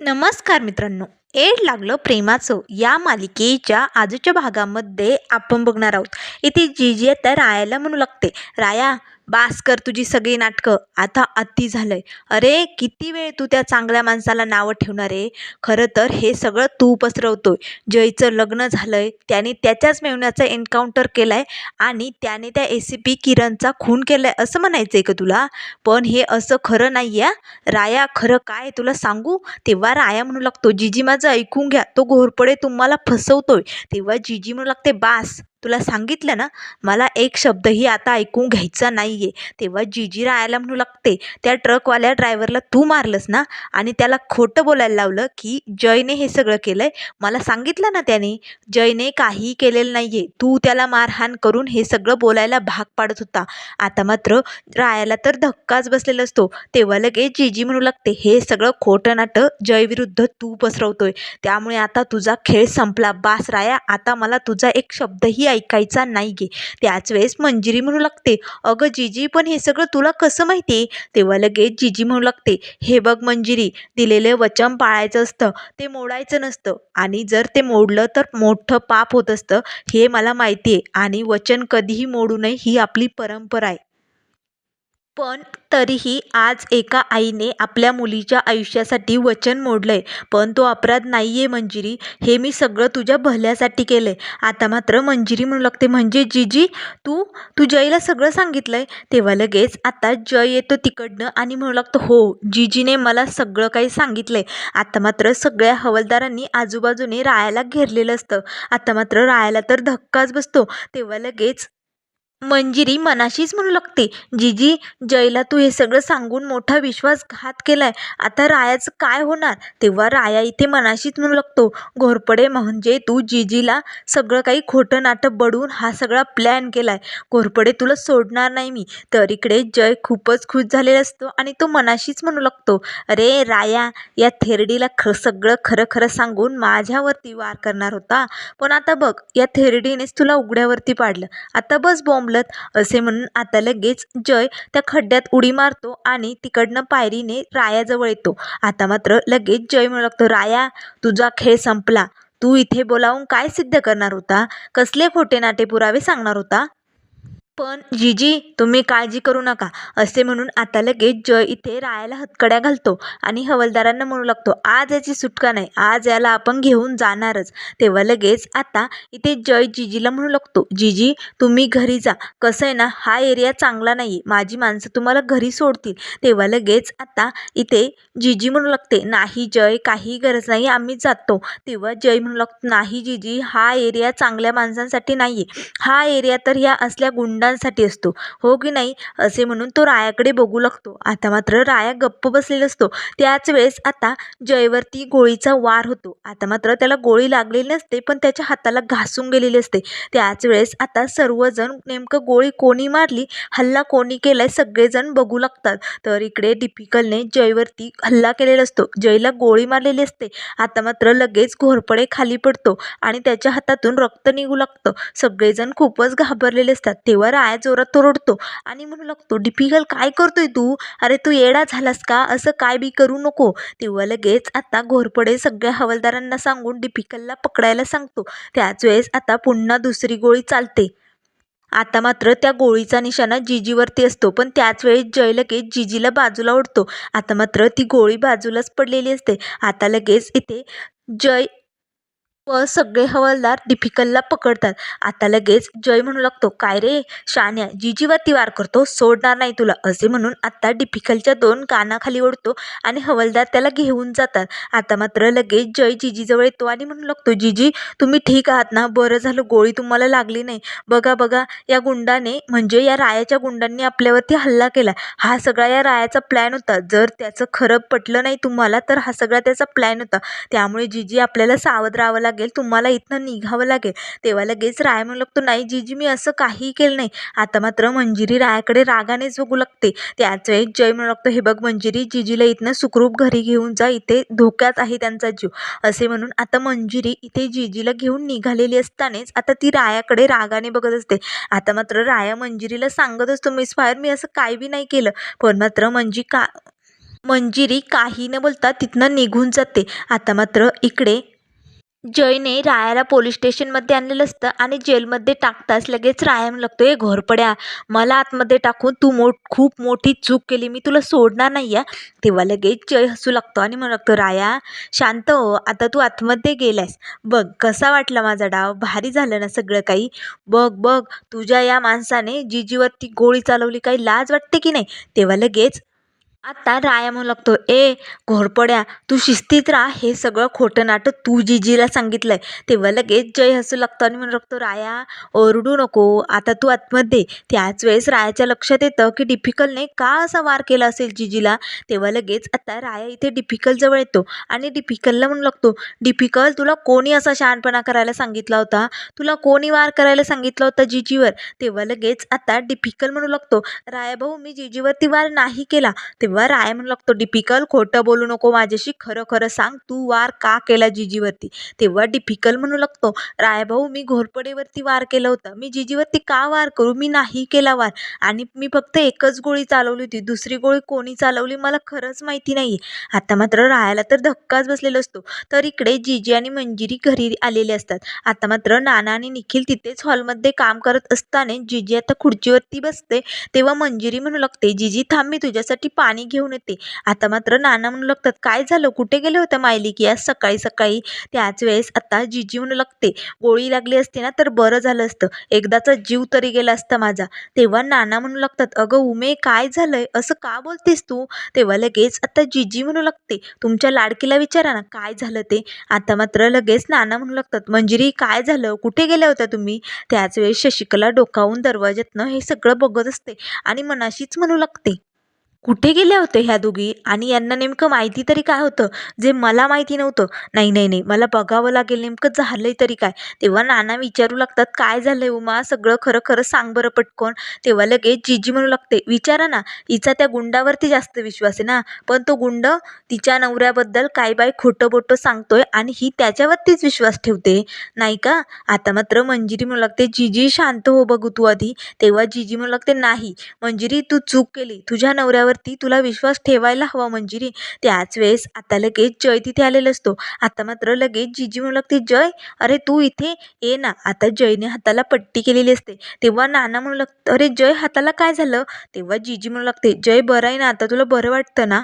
नमस्कार मित्रांनो. एड लागलं प्रेमाचं. या मालिकेच्या आजच्या भागामध्ये आपण बघणार आहोत. इथे जीजी आता रायाला म्हणू लागते राया बास कर तुझी सगळी नाटकं. आता अति झालंय. अरे किती वेळ तू त्या चांगल्या माणसाला नावं ठेवणार आहे? खरं तर हे सगळं तू पसरवतोय. जयचं लग्न झालंय. त्याने त्याच्याच मेवण्याचा एन्काउंटर केलाय आणि त्याने त्या ए सी पी किरणचा खून केलाय असं म्हणायचं आहे का तुला? पण हे असं खरं नाही आहे राया खरं काय तुला सांगू? तेव्हा राया म्हणू लागतो जीजी माझं ऐकून घ्या. तो घोरपडे तुम्हाला फसवतोय. तेव्हा जीजी म्हणू लागते बास तुला सांगितलं ना मला एक शब्दही आता ऐकून घ्यायचा नाही आहे तेव्हा जीजी रायाला म्हणू लागते त्या ट्रकवाल्या ड्रायव्हरला तू मारलंस ना? आणि त्याला खोटं बोलायला लावलं की जयने हे सगळं केलं आहे मला सांगितलं ना त्याने जयने काहीही केलेलं नाही आहे तू त्याला मारहाण करून हे सगळं बोलायला भाग पाडत होता. आता मात्र रायाला तर धक्काच बसलेला असतो. तेव्हा लगेच जीजी म्हणू लागते हे सगळं खोटं नाटं जयविरुद्ध तू पसरवतोय. त्यामुळे आता तुझा खेळ संपला. बास राया आता मला तुझा एक शब्दही ऐकायचा नाही गे त्याच वेळेस मंजिरी म्हणू लागते अगं जीजी पण हे सगळं तुला कसं माहिती आहे तेव्हा लगेच जीजी म्हणू लागते हे बघ मंजिरी दिलेले वचन पाळायचं असतं ते मोडायचं नसतं. आणि जर ते मोडलं तर मोठं पाप होत असतं हे मला माहिती आहे आणि वचन कधीही मोडू नये ही आपली परंपरा आहे. पण तरीही आज एका आईने आपल्या मुलीच्या आयुष्यासाठी वचन मोडलं आहे पण तो अपराध नाही आहे मंजिरी. हे मी सगळं तुझ्या भल्यासाठी केलं आहे आता मात्र मंजिरी म्हणू लागते म्हणजे जीजी तू तू जयला सगळं सांगितलं आहे तेव्हा लगेच आता जय येतो तिकडनं आणि म्हणू लागतो हो जीजीने मला सगळं काही सांगितलं आहे आता मात्र सगळ्या हवालदारांनी आजूबाजूने रायाला घेरलेलं असतं. आता मात्र रायाला तर धक्काच बसतो. तेव्हा लगेच मंजिरी मनाशीच म्हणू लागते. जीजी जयला तू हे सगळं सांगून मोठा विश्वासघात केलाय. आता रायाचं काय होणार? तेव्हा राया इथे मनाशीच म्हणू लागतो. घोरपडे म्हणजे तू जीजीला सगळं काही खोटं नाटक बडवून हा सगळा प्लॅन केलाय. घोरपडे तुला सोडणार नाही मी. तर इकडे जय खूपच खुश झालेला असतो आणि तो मनाशीच म्हणू लागतो. अरे राया या थेरडीला ख सगळं खरं खरं सांगून माझ्यावरती वार करणार होता. पण आता बघ या थेरडीनेच तुला उघड्यावरती पाडलं. आता बस बॉम्ब बोंबलत असे म्हणून आता लगेच जय त्या खड्ड्यात उडी मारतो आणि तिकडनं पायरीने रायाजवळ येतो. आता मात्र लगेच जय म्हणू लागतो राया तुझा खेळ संपला. तू इथे बोलावून काय सिद्ध करणार होता? कसले खोटे नाटे पुरावे सांगणार होता? पण जीजी तुम्ही काळजी करू नका असे म्हणून आता लगेच जय इथे रायाला हतकड्या घालतो आणि हवलदारांना म्हणू लागतो आज याची सुटका नाही आज याला आपण घेऊन जाणारच. तेव्हा लगेच आता इथे जय जीजीला म्हणू लागतो जीजी तुम्ही घरी जा कसं आहे ना हा एरिया चांगला नाही आहे माझी माणसं तुम्हाला घरी सोडतील. तेव्हा लगेच आता इथे जीजी म्हणू लागते नाही जय काही गरज नाही आम्ही जातो. तेव्हा जय म्हणू लागतो नाही जीजी हा एरिया चांगल्या माणसांसाठी नाही आहे हा एरिया तर ह्या असल्या गुंडा गुंडांसाठी असतो. हो की नाही? असे म्हणून तो रायाकडे बघू लागतो. आता मात्र राया गप्प बसलेला असतो. त्याच वेळेस आता जयवरती गोळीचा वार होतो. आता मात्र त्याला गोळी लागलेली नसते पण त्याच्या हाताला घासून गेलेली असते. त्याच वेळेस आता सर्वजण नेमकं गोळी कोणी मारली हल्ला कोणी केलाय सगळेजण बघू लागतात. तर इकडे डिपिकलने जयवरती हल्ला केलेला असतो. जयला गोळी मारलेली असते. आता मात्र लगेच घोरपडे खाली पडतो आणि त्याच्या हातातून रक्त निघू लागतं. सगळेजण खूपच घाबरलेले असतात. तेव्हा राया जोरात तोरडतो आणि म्हणू लागतो डिफिकल काय करतोय तू? अरे तू येडा झालास का? असं काय बी करू नको. तेव्हा लगेच आता घोरपडे सगळ्या हवालदारांना सांगून डिफिकलला पकडायला सांगतो. त्याच वेळेस आता पुन्हा दुसरी गोळी चालते. आता मात्र त्या गोळीचा निशाणा जीजीवरती असतो. पण त्याच वेळेस जय लगेच जीजीला बाजूला ओढतो. आता मात्र ती गोळी बाजूलाच पडलेली असते. आता लगेच इथे जय व सगळे हवालदार डिफिकलला पकडतात. आता लगेच जय म्हणू लागतो काय रे? शान्या जीजीवरती वार करतो सोडणार नाही तुला असे म्हणून आता डिफिकलच्या दोन कानाखाली ओढतो आणि हवालदार त्याला घेऊन जातात. आता मात्र लगेच जय जिजीजवळ येतो आणि म्हणू लागतो जिजी तुम्ही ठीक आहात ना? बरं झालं गोळी तुम्हाला लागली नाही. बघा बघा या गुंडाने म्हणजे या रायाच्या गुंडांनी आपल्यावरती हल्ला केला. हा सगळा या रायाचा प्लॅन होता. जर त्याचं खरं पटलं नाही तुम्हाला तर हा सगळा त्याचा प्लॅन होता. त्यामुळे जिजी आपल्याला सावध राहावं लागेल. तुम्हाला इथनं निघावं लागेल. तेव्हा लगेच राय म्हणू लागतो नाही जीजी मी असं काहीही केलं नाही. आता मात्र मंजिरी रायाकडे रागानेच बघू लागते. त्याच वेळेस जय म्हणू लागतो हे बघ मंजिरी जीजीला इथनं सुखरूप घरी घेऊन जा इथे धोक्यात आहे त्यांचा जीव. असे म्हणून आता मंजिरी इथे जीजीला घेऊन निघालेली असतानाच आता ती रायाकडे रागाने बघत असते. आता मात्र राया मंजिरीला सांगत असतो मिस फायर मी असं काय बी नाही केलं. पण मात्र मंजी का मंजिरी काही न बोलता तिथनं निघून जाते. आता मात्र इकडे जयने रायाला पोलीस स्टेशनमध्ये आणलेलं असतं आणि जेलमध्ये टाकताच लगेच राया लागतो ए घोरपड्या मला आतमध्ये टाकून तू मोठ खूप मोठी चूक केली मी तुला सोडणार नाही आहे तेव्हा लगेच जय हसू लागतो आणि म्हणू लागतो राया शांत हो आता तू आतमध्ये गेलास बघ कसा वाटला माझा डाव? भारी झालं ना सगळं काही. बघ बघ तुझ्या या माणसाने जीजीवरती गोळी चालवली काही लाज वाटते की नाही? तेव्हा लगेच आता राया म्हणू लागतो ए घोरपड्या तू शिस्तीत राहा हे सगळं खोटं नाटक तू जिजीला सांगितलंय. तेव्हा लगेच जय हसू लागतो आणि म्हणू लागतो राया ओरडू नको आता तू आतमध्ये त्याच वेळेस रायाच्या लक्षात येतं की डिफिकलने का असा वार केला असेल जिजीला? तेव्हा लगेच आता राया इथे डिफिकलजवळ येतो आणि डिफिकलला म्हणू लागतो डिफिकल तुला कोणी असा शहाणपणा करायला सांगितला होता? तुला कोणी वार करायला सांगितलं होतं जिजीवर? तेव्हा लगेच आता डिफिकल म्हणू लागतो राया भाऊ मी जिजीवरती वार नाही केला. तेव्हा राय म्हणू लागतो. डिफिकल खोटं बोलू नको माझ्याशी. खरं खरं सांग. तू वार का केला जिजीवरती? तेव्हा डिफिकल म्हणू लागतो. राय भाऊ मी घोरपडेवरती वार केलं होतं. मी जिजीवरती का वार करू? मी नाही केला वार. आणि मी फक्त एकच गोळी चालवली होती. दुसरी गोळी कोणी चालवली मला खरंच माहिती नाही आता मात्र राहायला तर धक्काच बसलेला असतो. तर इकडे जिजी आणि मंजिरी घरी आलेले असतात. आता मात्र नाना आणि निखिल तिथेच हॉलमध्ये काम करत असताना जिजी आता खुर्चीवरती बसते. तेव्हा मंजिरी म्हणू लागते जिजी थांब मी तुझ्यासाठी पाणी घेऊन येते. आता मात्र नाना म्हणू लागतात काय झालं? कुठे गेले होते मायलिकी आज सकाळी सकाळी? त्याच वेळेस आता जिजी म्हणू लागते गोळी लागली असते ना तर बरं झालं असतं. एकदाचा जीव तरी गेला असता माझा. तेव्हा नाना म्हणू लागतात अगं उमे काय झालंय? असं का बोलतेस तू? तेव्हा लगेच आता जिजी म्हणू लागते तुमच्या लाडकीला विचारा ना काय झालं ते? आता मात्र लगेच नाना म्हणू लागतात मंजिरी काय झालं? कुठे गेल्या होत्या तुम्ही? त्याच वेळेस शशिकला डोकावून दरवाज्यातनं हे सगळं बघत असते आणि मनाशीच म्हणू लागते कुठे गेल्या होत्या ह्या दोघी? आणि यांना नेमकं माहिती तरी काय होतं? जे मला माहिती नव्हतं. नाही नाही नाही. मला बघावं लागेल नेमकं झालंय तरी काय? तेव्हा नाना विचारू लागतात काय झालंय उमा? सगळं खरं खरं सांग बरं पटकन. तेव्हा लगेच जिजी म्हणू लागते विचारा ना हिचा त्या गुंडावरती जास्त विश्वास आहे ना? पण तो गुंड तिच्या नवऱ्याबद्दल काय बाय खोटं बोटं सांगतोय आणि ही त्याच्यावरतीच विश्वास ठेवते. नाही का? आता मात्र मंजिरी म्हणू लागते जिजी शांत हो बघू तू आधी. तेव्हा जिजी म्हणू लागते नाही. मंजिरी तू चूक केली. तुझ्या माझ्यावरती तुला विश्वास ठेवायला हवा मंजिरी. त्याच वेळेस आता लगेच जय तिथे आलेला असतो. आता मात्र लगेच जिजी म्हणू लागते जय अरे तू इथे ये ना. आता जयने हाताला पट्टी केलेली असते. तेव्हा नाना म्हणू लागतं अरे जय हाताला काय झालं? तेव्हा जिजी म्हणू लागते जय बरं आहे ना आता तुला बरं वाटतं ना?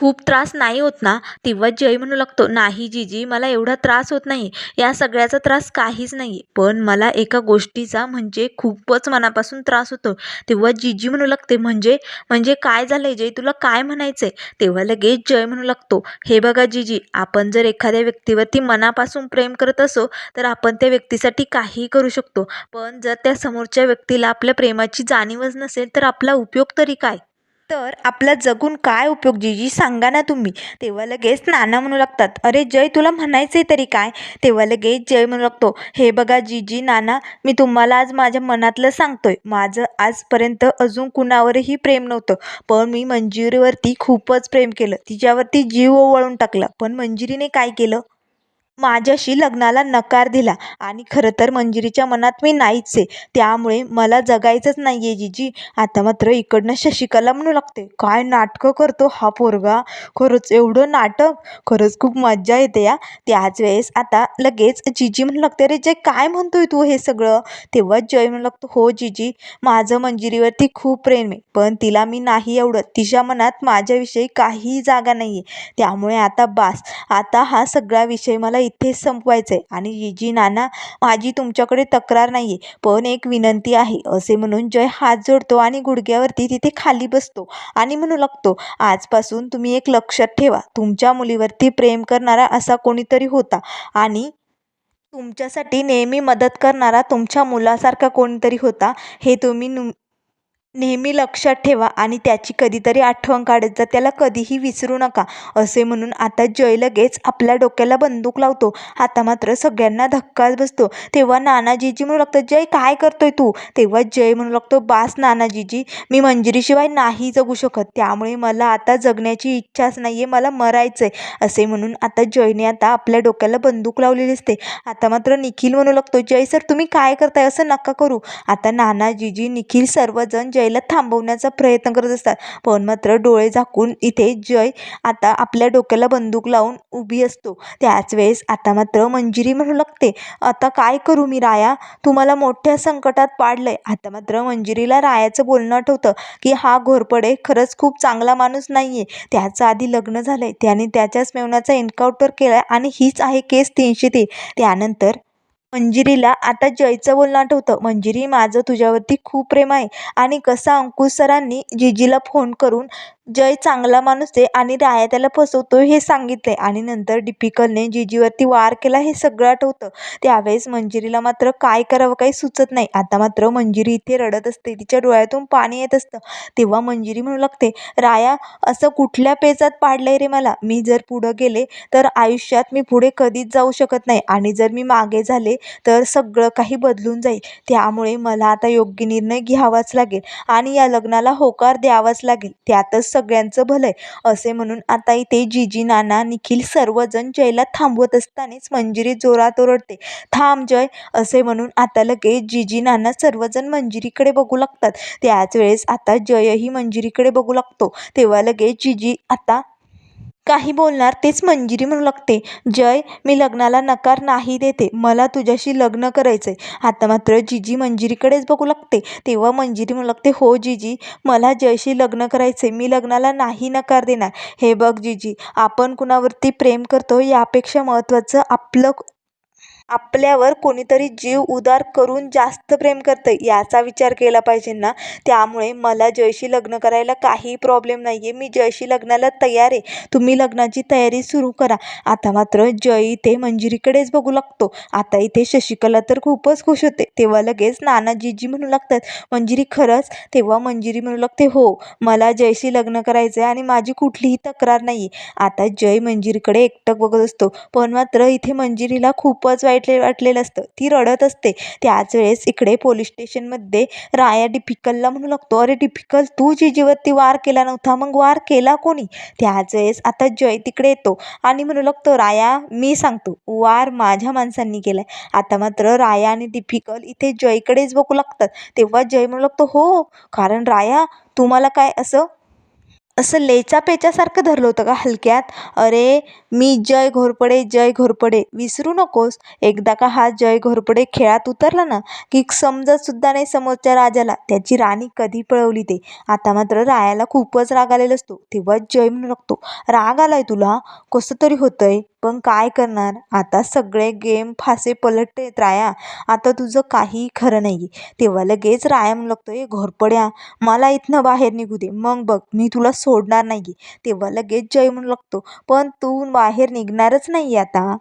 खूप त्रास नाही होत ना तेव्हा जय म्हणू लागतो नाही जिजी मला एवढा त्रास होत नाही या सगळ्याचा त्रास काहीच नाही पण मला एका गोष्टीचा म्हणजे खूपच मनापासून त्रास होतो. तेव्हा जीजी म्हणू लागते म्हणजे म्हणजे काय झालं आहे जय तुला काय म्हणायचं आहे तेव्हा लगेच जय म्हणू लागतो हे बघा जिजी आपण जर एखाद्या व्यक्तीवरती मनापासून प्रेम करत असो तर आपण त्या व्यक्तीसाठी काहीही करू शकतो पण जर त्या समोरच्या व्यक्तीला आपल्या प्रेमाची जाणीवच नसेल तर आपला उपयोग तरी काय? तर आपला जगून काय उपयोग? जीजी सांगा ना तुम्ही. तेव्हा लगेच नाना म्हणू लागतात अरे जय तुला म्हणायचंय तरी काय? तेव्हा लगेच जय म्हणू लागतो हे बघा जीजी नाना मी तुम्हाला आज माझ्या मनातलं सांगतोय. माझं आजपर्यंत अजून कुणावरही प्रेम नव्हतं पण मी मंजिरीवरती खूपच प्रेम केलं. तिच्यावरती जीव ओवाळून टाकला. पण मंजिरीने काय केलं? माझ्याशी लग्नाला नकार दिला. आणि खरं तर मंजिरीच्या मनात मी नाहीच आहे. त्यामुळे मला जगायचंच नाही आहे जिजी. आता मात्र इकडनं शशिकला म्हणू लागते. काय नाटकं करतो हा पोरगा? खरंच एवढं नाटक? खरंच खूप मज्जा येते या. त्याच वेळेस आता लगेच जिजी म्हणू लागते अरे जय काय म्हणतोय तू हे सगळं? तेव्हा जय म्हणू लागतो हो जिजी माझं मंजिरीवरती खूप प्रेम आहे. पण तिला मी नाही एवढं तिच्या मनात माझ्याविषयी काहीही जागा नाही आहे त्यामुळे आता बास. आता हा सगळा विषय मला इथेच संपवायचं आहे आणि जिजी नाना माझी तुमच्याकडे तक्रार नाही आहे पण एक विनंती आहे. असे म्हणून जय हात जोडतो आणि गुडघ्यावरती तिथे खाली बसतो आणि म्हणू लागतो आजपासून तुम्ही एक लक्षात ठेवा. तुमच्या मुलीवरती प्रेम करणारा असा कोणीतरी होता आणि तुमच्यासाठी नेहमी मदत करणारा तुमच्या मुलासारखा कोणीतरी होता हे तुम्ही नु नेहमी लक्षात ठेवा आणि त्याची कधीतरी आठवण काढत जा. त्याला कधीही विसरू नका. असे म्हणून आता जय लगेच आपल्या डोक्याला बंदूक लावतो. आता मात्र सगळ्यांना धक्काच बसतो. तेव्हा नानाजीजी म्हणू लागतं जय काय करतोय तू? तेव्हा जय म्हणू लागतो बास नानाजीजी मी मंजिरीशिवाय नाही जगू शकत. त्यामुळे मला आता जगण्याची इच्छाच नाही आहे मला मरायचं आहे असे म्हणून आता जयने आता आपल्या डोक्याला बंदूक लावलेली असते. आता मात्र निखिल म्हणू लागतो जय सर तुम्ही काय करताय? असं नका करू. आता नानाजीजी निखिल सर्वजण जयला थांबवण्याचा प्रयत्न करत असतात. पण मात्र डोळे झाकून इथे जय आता आपल्या डोक्याला बंदूक लावून उभी असतो. त्याच वेळेस आता मात्र मंजिरी म्हणू लागते. आता काय करू मी राया? तुम्हाला मोठ्या संकटात पाडलंय. आता मात्र मंजिरीला रायाचं बोलणं आठवतं की हा घोरपडे खरंच खूप चांगला माणूस नाहीये. त्याचं आधी लग्न झालंय. त्याने त्याच्याच मेवण्याचा एन्काउंटर केला आणि हीच आहे केस तीनशे तीन. त्यानंतर मंजिरीला आता जयचं बोलणं आठवतं. मंजिरी माझं तुझ्यावरती खूप प्रेम आहे. आणि कसं अंकुश सरांनी जिजीला फोन करून जय चांगला माणूस आहे आणि राया त्याला फसवतो हे सांगितलंय. आणि नंतर डिपिकलने जिजीवरती वार केला हे सगळं आठवतं. त्यावेळेस मंजिरीला मात्र काय करावं काही सुचत नाही. आता मात्र मंजिरी इथे रडत असते. तिच्या डोळ्यातून पाणी येत असतं. तेव्हा मंजिरी म्हणू लागते राया असं कुठल्या पेचात पाडलंय रे मला? मी जर पुढं गेले तर आयुष्यात मी पुढे कधीच जाऊ शकत नाही. आणि जर मी मागे झाले तर सगळं काही बदलून जाईल. त्यामुळे मला आता योग्य निर्णय घ्यावाच लागेल आणि या लग्नाला होकार द्यावाच लागेल. त्यातच सगळ्यांचं भलं आहे असे म्हणून आता इथे जिजी नाना निखिल सर्वजण जयला थांबवत असतानाच मंजिरी जोरात ओरडते. थांब जय असे म्हणून आता लगेच जिजी नाना सर्वजण मंजिरीकडे बघू लागतात. त्याच वेळेस आता जयही मंजिरीकडे बघू लागतो. तेव्हा लगेच जिजी आता काही बोलणार तेच मंजिरी म्हणू लागते. जय मी लग्नाला नकार नाही देते. मला तुझ्याशी लग्न करायचंय. आता मात्र जिजी मंजिरीकडेच बघू लागते. तेव्हा मंजिरी म्हणू लागते हो जिजी मला जयशी लग्न करायचंय. मी लग्नाला नाही नकार देणार. हे बघ जिजी आपण कुणावरती प्रेम करतो यापेक्षा महत्त्वाचं आपलं आपल्यावर कोणीतरी जीव उदार करून जास्त प्रेम करतं याचा विचार केला पाहिजे ना? त्यामुळे मला जयशी लग्न करायला काही प्रॉब्लेम नाही आहे मी जयशी लग्नाला तयार आहे. तुम्ही लग्नाची तयारी सुरू करा. आता मात्र जय इथे मंजिरीकडेच बघू लागतो. आता इथे शशिकला तर खूपच खुश होते. तेव्हा लगेच नानाजीजी म्हणू लागतात मंजिरी खरंच? तेव्हा मंजिरी म्हणू लागते हो मला जयशी लग्न करायचं आहे आणि माझी कुठलीही तक्रार नाही आहे आता जय मंजिरीकडे एकटक बघत असतो. पण मात्र इथे मंजिरीला खूपच वाईट वाटलेलं असतं. ती रडत असते. त्याच वेळेस इकडे पोलीस स्टेशनमध्ये राया डिफिकलला म्हणू लागतो अरे डिफिकल तू जी जीवती वार केला नव्हता मग वार केला कोणी? त्याच वेळेस आता जय तिकडे येतो आणि म्हणू लागतो राया मी सांगतो वार माझ्या माणसांनी केलाय. आता मात्र राया आणि डिफिकल इथे जयकडेच बघू लागतात. तेव्हा जय म्हणू लागतो हो कारण राया तुम्हाला काय असं असं लेचा पेचासारखं धरलं होतं का हलक्यात? अरे मी जय घोरपडे जय घोरपडे विसरू नकोस. एकदा का हा जय घोरपडे खेळात उतरला ना की समजतसुद्धा नाही समोरच्या राजाला. त्याची राणी कधी पळवली ते? आता मात्र रायाला खूपच राग आलेला असतो. तेव्हा जय म्हणू लागतो राग आलाय तुला? कसं तरी होतंय? पण काय करणार? आता सगळे गेम फासे पलटतेत राया. आता तुझं काही खरं नाही आहे तेव्हा लगेच राया म्हणू लागतो ए घोरपड्या मला इथनं बाहेर निघू दे. मग बघ मी तुला सोडणार नाही तेव्हा लगेच जय म्हणू लागतो पण तू बाहेर निघणारच नाही आता.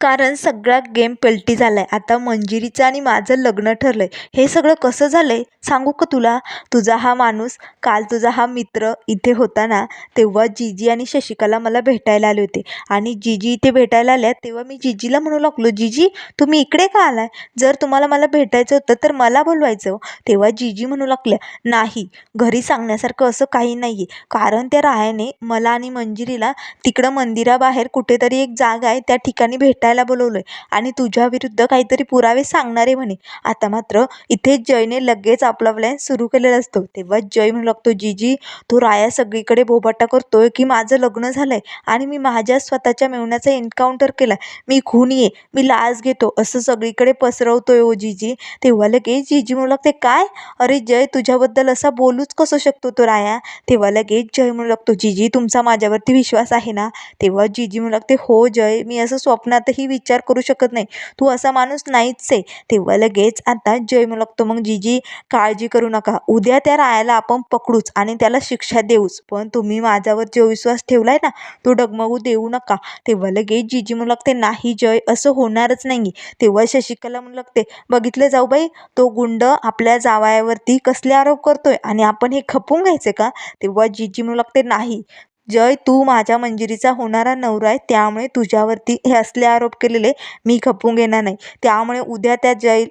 कारण सगळा गेम पलटी झाला आहे आता मंजिरीचं आणि माझं लग्न ठरलं आहे हे सगळं कसं झालं आहे सांगू का तुला? तुझा हा माणूस काल तुझा हा मित्र इथे होता ना तेव्हा जीजी आणि शशिकला मला भेटायला आले होते. आणि जीजी इथे भेटायला आल्या तेव्हा मी जीजीला म्हणू लागलो जीजी तुम्ही इकडे का आलाय? जर तुम्हाला मला भेटायचं होतं तर मला बोलवायचं. तेव्हा जीजी म्हणू लागल्या नाही घरी सांगण्यासारखं असं काही नाही आहे कारण त्या रायाने मला आणि मंजिरीला तिकडं मंदिराबाहेर कुठेतरी एक जागा आहे त्या ठिकाणी भेटायला बोलवलं आहे आणि तुझ्या विरुद्ध काहीतरी पुरावे सांगणारे म्हणे. आता मात्र इथे जयने लगेच आपला प्लॅन सुरू केलेला असतो. तेव्हा जय म्हणू लागतो जीजी तो राया सगळीकडे बोबाटा करतोय की माझं लग्न झालं आहे आणि मी माझ्या स्वतःच्या मेवण्याचा एन्काउंटर केला मी खुनी आहे मी लाच घेतो असं सगळीकडे पसरवतोय ओ जीजी. तेव्हा लगेच जीजी म्हणू लागते काय? अरे जय तुझ्याबद्दल असा बोलूच कसं शकतो तो राया? तेव्हा लगेच जय म्हणू लागतो जीजी तुमचा माझ्यावरती विश्वास आहे ना? तेव्हा जीजी म्हणू लागते हो जय मी असं स्वप्नातही विचार करू शकत नाही. तू असा माणूस नाहीच आहे. तेव्हा लगेच आता जय म्हणू लागतो मग जीजी काळजी करू नका. उद्या त्या रायाला आपण पकडूच आणि त्याला शिक्षा देऊच. पण तुम्ही माझ्यावर जो विश्वास ठेवलाय ना तो डगमगू देऊ नका. तेव्हा लगेच जीजी म्हणू लागते नाही जय असं होणारच नाही तेव्हा शशिकला म्हणू लागते बघितलं जाऊ बाई तो गुंड आपल्या जावयावरती कसले आरोप करतोय? आणि आपण हे खपून घ्यायचे का? तेव्हा जीजी म्हणू लागते नाही. जय तू माझ्या मंजिरीचा होणारा नवरा आहे त्यामुळे तुझ्यावरती हे असले आरोप केलेले मी खपून घेणार नाही. त्यामुळे उद्या त्या जय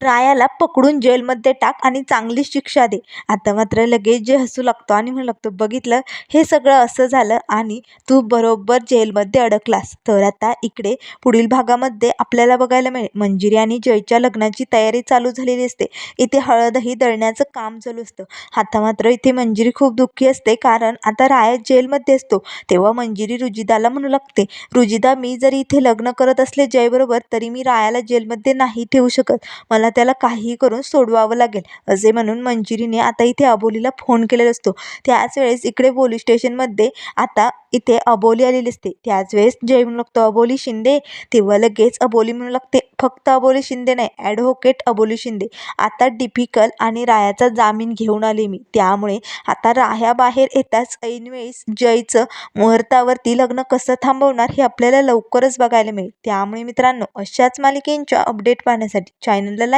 रायाला पकडून जेलमध्ये टाक आणि चांगली शिक्षा दे. आता मात्र लगेच जे हसू लागतो आणि म्हणू लागतो बघितलं हे सगळं असं झालं आणि तू बरोबर जेलमध्ये अडकलास. तर आता इकडे पुढील भागामध्ये आपल्याला बघायला मिळेल. मंजिरी आणि जयच्या लग्नाची तयारी चालू झालेली असते. इथे हळदही दळण्याचं काम चालू असतं. आता मात्र इथे मंजिरी खूप दुःखी असते कारण आता राया जेलमध्ये असतो. तेव्हा मंजिरी रुजिदाला म्हणू लागते रुजिदा मी जरी इथे लग्न करत असले जयबरोबर तरी मी रायाला जेलमध्ये नाही ठेवू शकत. मला त्याला काहीही करून सोडवावं लागेल. असे म्हणून मंजिरीने आता इथे अबोलीला फोन केलेला असतो. त्याच वेळेस इकडे पोलीस स्टेशनमध्ये आता इथे अबोली आलेली असते. त्याच वेळेस जय म्हणू लागतो अबोली शिंदे. तेव्हा लगेच अबोली म्हणू लागते फक्त अबोली शिंदे नाही ॲडव्होकेट अबोली शिंदे. आता डिफिकल आणि रायाचा जामीन घेऊन आले मी. त्यामुळे आता राह्या बाहेर येताच ऐनवेळेस जयचं मुहूर्तावरती लग्न कसं थांबवणार हे आपल्याला लवकरच बघायला मिळेल. त्यामुळे मित्रांनो अशाच मालिकेंच्या अपडेट पाहण्यासाठी चॅनलला